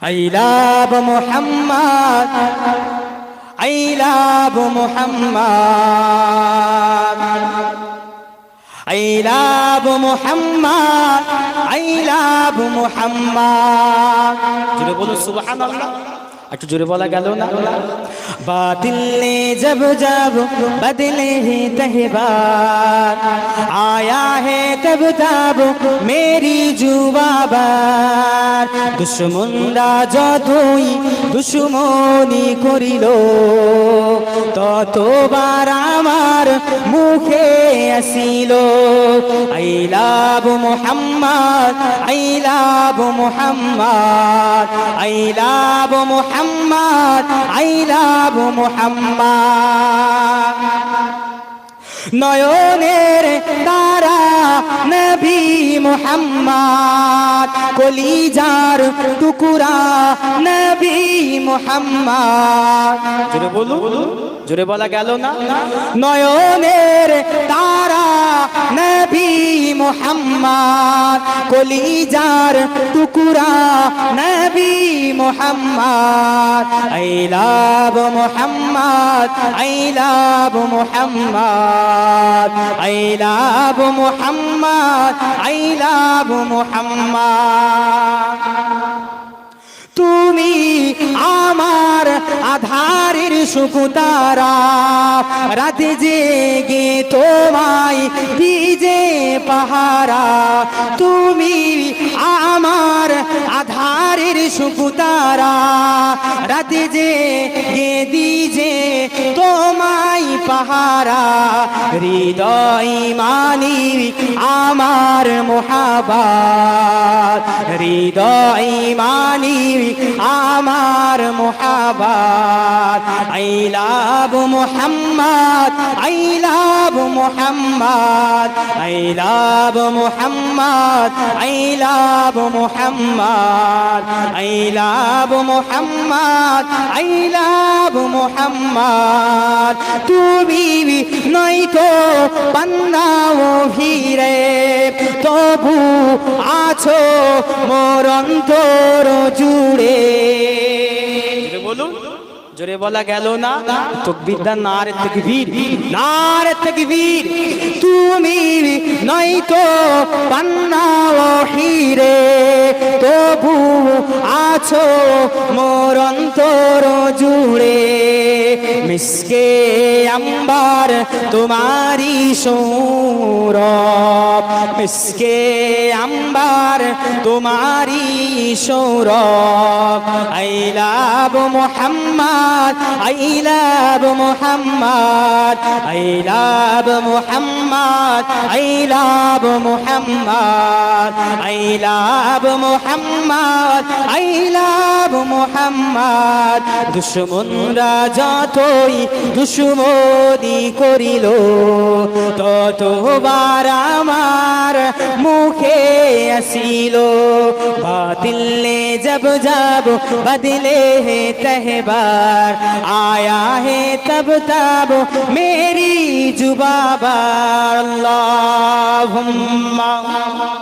I love Muhammad. I love Muhammad. I love Muhammad. I love Muhammad. জোরে বলুন সুবহানাল্লাহ একটু জোরে বলা গেল না বাদিলে জব যাব বদলে হে তহবার আয়া হে তব যাব মেরি জুবাবার দুশ্মনরা যতই দুশ্মনী করিল, ততবার আমার মুখে আসিল। I love Muhammad, I love Muhammad, I love Muhammad, I love Muhammad. নয়নের তারা নবী মোহাম্মদ। কলিজার টুকুরা নবী মোহাম্মদ। জোরে বলু জোরে বলা গেল না? নয়নের তারা নবী মোহাম্মদ, কলিজার টুকুরা নবী Muhammad. I love Muhammad, I love Muhammad. I love Muhammad, I Muhammad. তুমি আমার আধারের সুকুতারা রাতে জেগে তোমায় ভিজে পাহারা। তুমি আমার আধারের সুকুতারা রাতে জেগে দিজে তোমায় পাহারা, হৃদয় মানি আমার মোহাবাত হৃদয় মানি আমার মোহাবাত I love Muhammad, I love Muhammad. I love Muhammad, I love Muhammad. I love Muhammad, I love Muhammad. তুমি নই তো বান্দাও ভিড়ে। তবু আছো মোর অন্তর জুড়ে বলুন। জোরে বলা গেল না। তকবীর দা নারে তকবীর নারে তকবীর। তুমি নই তো পান্না হিরে তবু আছো মোর অন্তর জুড়ে। মিসকে আম্বার তোমারি সৌরভ। মিসকে আম্বার তোমারি Sourav. I love Muhammad I love Muhammad, I love Muhammad I love Muhammad, I love Muhammad, I love Muhammad. দুশ্মনরা যতই দুশ্মনি করিল, ততবার আমার মুখে আসিল। বাতিলে যাব যাব বদলে হে তহবার। আয়া হে তব তাব, মেরি জুবাবার। আল্লাহুম্মা।